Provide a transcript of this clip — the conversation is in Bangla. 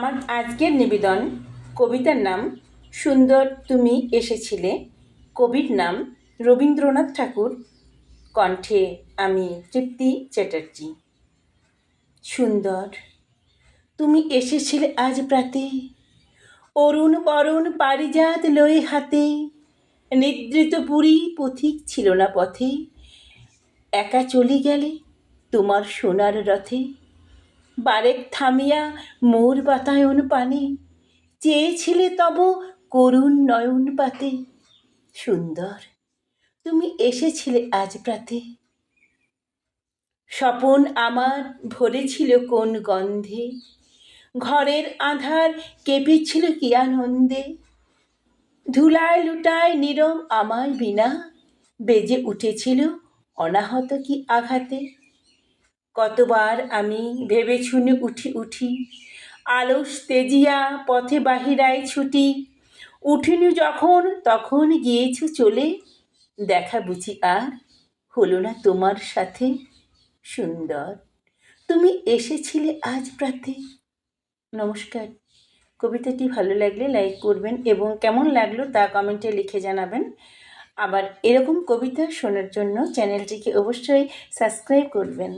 আমার আজকের নিবেদন কবিতার নাম সুন্দর তুমি এসেছিলে। কবির নাম রবীন্দ্রনাথ ঠাকুর। কণ্ঠে আমি তৃপ্তি চ্যাটার্জি। সুন্দর, তুমি এসেছিলে আজ প্রাতে। অরুণ বরণ পারিজাত লয়ে হাতে। নিদ্রিত পুরী পথিক ছিল না পথে। একা চলে গেলে তোমার সোনার রথে। বারেক থামিয়া মোর বাতায়ন পানে। চেয়েছিলে তব করুণ নয়ন পাতে। সুন্দর, তুমি এসেছিলে আজ প্রাতে। স্বপন আমার ভরেছিল কোন গন্ধে। ঘরের আধার কেঁপেছিল কি আনন্দে। ধুলায় লুটায় নীরব আমার বিনা। বেজে উঠেছিল অনাহত কি আঘাতে। কতবার আমি ভেবে শুনে উঠি উঠি। আলস তেজিয়া পথে বাহিরায় ছুটি। উঠিনি যখন, তখন গিয়েছো চলে। দেখা বুঝি আর হলো না তোমার সাথে সুন্দর। তুমি এসেছিলে আজ প্রাতে নমস্কার। কবিতাটি ভালো লাগলে লাইক করবেন এবং কেমন লাগল তা কমেন্টে লিখে জানাবেন। আবার এরকম কবিতা শোনার জন্য চ্যানেলটিকে অবশ্যই সাবস্ক্রাইব করবেন।